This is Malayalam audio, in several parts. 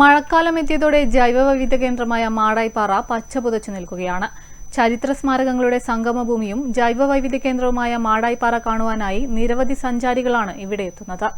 മഴക്കാലം എത്തിയതോടെ ജൈവവൈവിധ്യ കേന്ദ്രമായ മാടായിപ്പാറ പച്ചപുതച്ചു നിൽക്കുകയാണ്. ചരിത്ര സ്മാരകങ്ങളുടെ സംഗമഭൂമിയും ജൈവവൈവിധ്യ കേന്ദ്രവുമായ മാടായിപ്പാറ കാണുവാനായി നിരവധി സഞ്ചാരികളാണ് ഇവിടെ എത്തുന്നത്.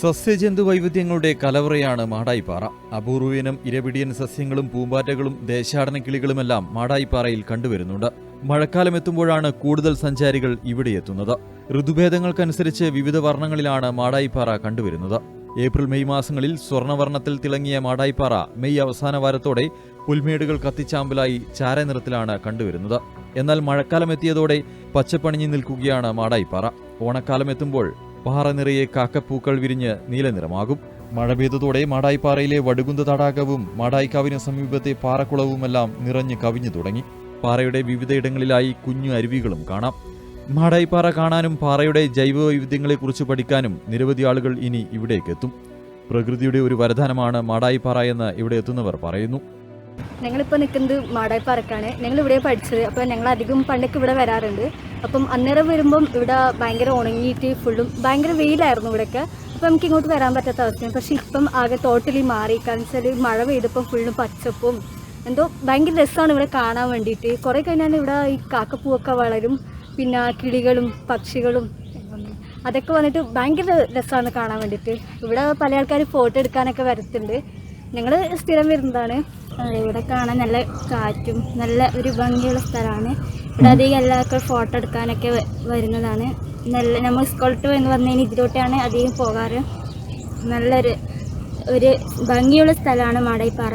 സസ്യജന്തു വൈവിധ്യങ്ങളുടെ കലവറയാണ് മാടായിപ്പാറ. അപൂർവീനം ഇരപിടിയൻ സസ്യങ്ങളും പൂമ്പാറ്റകളും ദേശാടന കിളികളുമെല്ലാം മാടായിപ്പാറയിൽ കണ്ടുവരുന്നുണ്ട്. മഴക്കാലം എത്തുമ്പോഴാണ് കൂടുതൽ സഞ്ചാരികൾ ഇവിടെ എത്തുന്നത്. ഋതുഭേദങ്ങൾക്കനുസരിച്ച് വിവിധ വർണങ്ങളിലാണ് മാടായിപ്പാറ കണ്ടുവരുന്നത്. ഏപ്രിൽ മെയ് മാസങ്ങളിൽ സ്വർണവർണത്തിൽ തിളങ്ങിയ മാടായിപ്പാറ മെയ് അവസാന വാരത്തോടെ പുൽമേടുകൾ കത്തിച്ചാമ്പലായി ചാരനിറത്തിലാണ് കണ്ടുവരുന്നത്. എന്നാൽ മഴക്കാലം എത്തിയതോടെ പച്ചപ്പണിഞ്ഞു നിൽക്കുകയാണ് മാടായിപ്പാറ. ഓണക്കാലം എത്തുമ്പോൾ പാറ നിറയെ കാക്കപ്പൂക്കൾ വിരിഞ്ഞ് നീലനിറമാകും. മഴ പെയ്തതോടെ മാടായിപ്പാറയിലെ വടുകുന്ത തടാകവും മാടായിക്കാവിന് സമീപത്തെ പാറക്കുളവുമെല്ലാം നിറഞ്ഞു കവിഞ്ഞു തുടങ്ങി. പാറയുടെ വിവിധയിടങ്ങളിലായി കുഞ്ഞു അരുവികളും കാണാം. മാടായിപ്പാറ കാണാനും പാറയുടെ ജൈവവൈവിധ്യങ്ങളെക്കുറിച്ച് പഠിക്കാനും നിരവധി ആളുകൾ ഇനി ഇവിടേക്ക് എത്തും. പ്രകൃതിയുടെ ഒരു വരദാനമാണ് മാടായിപ്പാറ എന്ന് ഇവിടെ എത്തുന്നവർ പറയുന്നു. ഞങ്ങളിപ്പോൾ നിൽക്കുന്നത് മാടായിപ്പാറക്കാണ്. ഞങ്ങൾ ഇവിടെ പഠിച്ചത്. അപ്പോൾ ഞങ്ങൾ അധികം പണ്ടൊക്കെ ഇവിടെ വരാറുണ്ട്. അപ്പം അന്നേരം വരുമ്പം ഇവിടെ ഭയങ്കര ഉണങ്ങിയിട്ട് ഫുള്ളും ഭയങ്കര വെയിലായിരുന്നു ഇവിടെയൊക്കെ. അപ്പം നമുക്ക് ഇങ്ങോട്ട് വരാൻ പറ്റാത്ത അവസ്ഥയാണ്. പക്ഷെ ഇപ്പം ആകെ ടോട്ടലി മാറി. കാരണം വെച്ചാൽ മഴ പെയ്തപ്പം ഫുള്ളും പച്ചപ്പും എന്തോ ഭയങ്കര രസമാണ് ഇവിടെ കാണാൻ വേണ്ടിയിട്ട്. കുറേ കഴിഞ്ഞാൽ ഇവിടെ ഈ കാക്കപ്പൂവൊക്കെ വളരും. പിന്നെ കിളികളും പക്ഷികളും അതൊക്കെ വന്നിട്ട് ഭയങ്കര രസമാണ് കാണാൻ വേണ്ടിയിട്ട്. ഇവിടെ പല ആൾക്കാർ ഫോട്ടോ എടുക്കാനൊക്കെ വരത്തുണ്ട്. ഞങ്ങൾ സ്ഥിരം വരുന്നതാണ്? ഇവിടെ കാണാൻ നല്ല കാറ്റും നല്ല ഒരു ഭംഗിയുള്ള സ്ഥലമാണ്. ഇവിടെ അധികം എല്ലാവർക്കും ഫോട്ടോ എടുക്കാനൊക്കെ വരുന്നതാണ്. നല്ല നമ്മൾ സ്കൂളിട്ട് എന്ന് പറഞ്ഞാൽ ഇതിലോട്ടാണ് അധികം പോകാറ്. നല്ലൊരു ഒരു ഭംഗിയുള്ള സ്ഥലമാണ് മാടായിപ്പാറ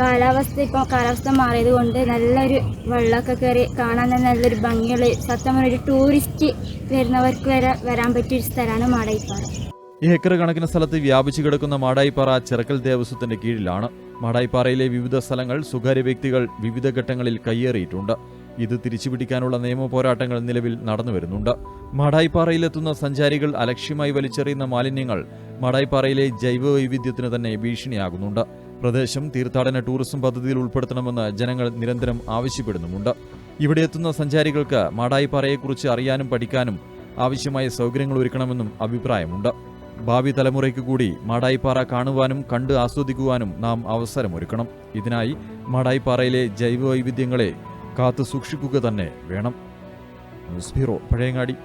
കാലാവസ്ഥ ഇപ്പോൾ കാലാവസ്ഥ മാറിയത് കൊണ്ട് നല്ലൊരു വെള്ളമൊക്കെ കയറി കാണാൻ തന്നെ നല്ലൊരു ഭംഗിയുള്ള സത്യം ഒരു ടൂറിസ്റ്റ് വരുന്നവർക്ക് വരെ വരാൻ പറ്റിയൊരു സ്ഥലമാണ് മാടായിപ്പാറ ഏക്കർ കണക്കിന് സ്ഥലത്ത് വ്യാപിച്ചു കിടക്കുന്ന മാടായിപ്പാറ ചിറക്കൽ ദേവസ്വത്തിന്റെ കീഴിലാണ്. മാടായിപ്പാറയിലെ വിവിധ സ്ഥലങ്ങൾ സ്വകാര്യ വ്യക്തികൾ വിവിധ ഘട്ടങ്ങളിൽ കയ്യേറിയിട്ടുണ്ട്. ഇത് തിരിച്ചുപിടിക്കാനുള്ള നിയമ പോരാട്ടങ്ങൾ നിലവിൽ നടന്നുവരുന്നുണ്ട്. വരുന്നുണ്ട് മാടായിപ്പാറയിലെത്തുന്ന സഞ്ചാരികൾ അലക്ഷ്യമായി വലിച്ചെറിയുന്ന മാലിന്യങ്ങൾ മടായിപ്പാറയിലെ ജൈവ വൈവിധ്യത്തിന് തന്നെ ഭീഷണിയാകുന്നുണ്ട്. പ്രദേശം തീർത്ഥാടന ടൂറിസം പദ്ധതിയിൽ ഉൾപ്പെടുത്തണമെന്ന് ജനങ്ങൾ നിരന്തരം ആവശ്യപ്പെടുന്നുമുണ്ട്. ഇവിടെ എത്തുന്ന സഞ്ചാരികൾക്ക് മാടായിപ്പാറയെക്കുറിച്ച് അറിയാനും പഠിക്കാനും ആവശ്യമായ സൗകര്യങ്ങൾ ഒരുക്കണമെന്നും അഭിപ്രായമുണ്ട്. ഭാവി തലമുറയ്ക്ക് കൂടി മാടായിപ്പാറ കാണുവാനും കണ്ട് ആസ്വദിക്കുവാനും നാം അവസരമൊരുക്കണം. ഇതിനായി മാടായിപ്പാറയിലെ ജൈവ വൈവിധ്യങ്ങളെ കാത്തു സൂക്ഷിക്കുക തന്നെ വേണം. News bureau Pazhayangadi.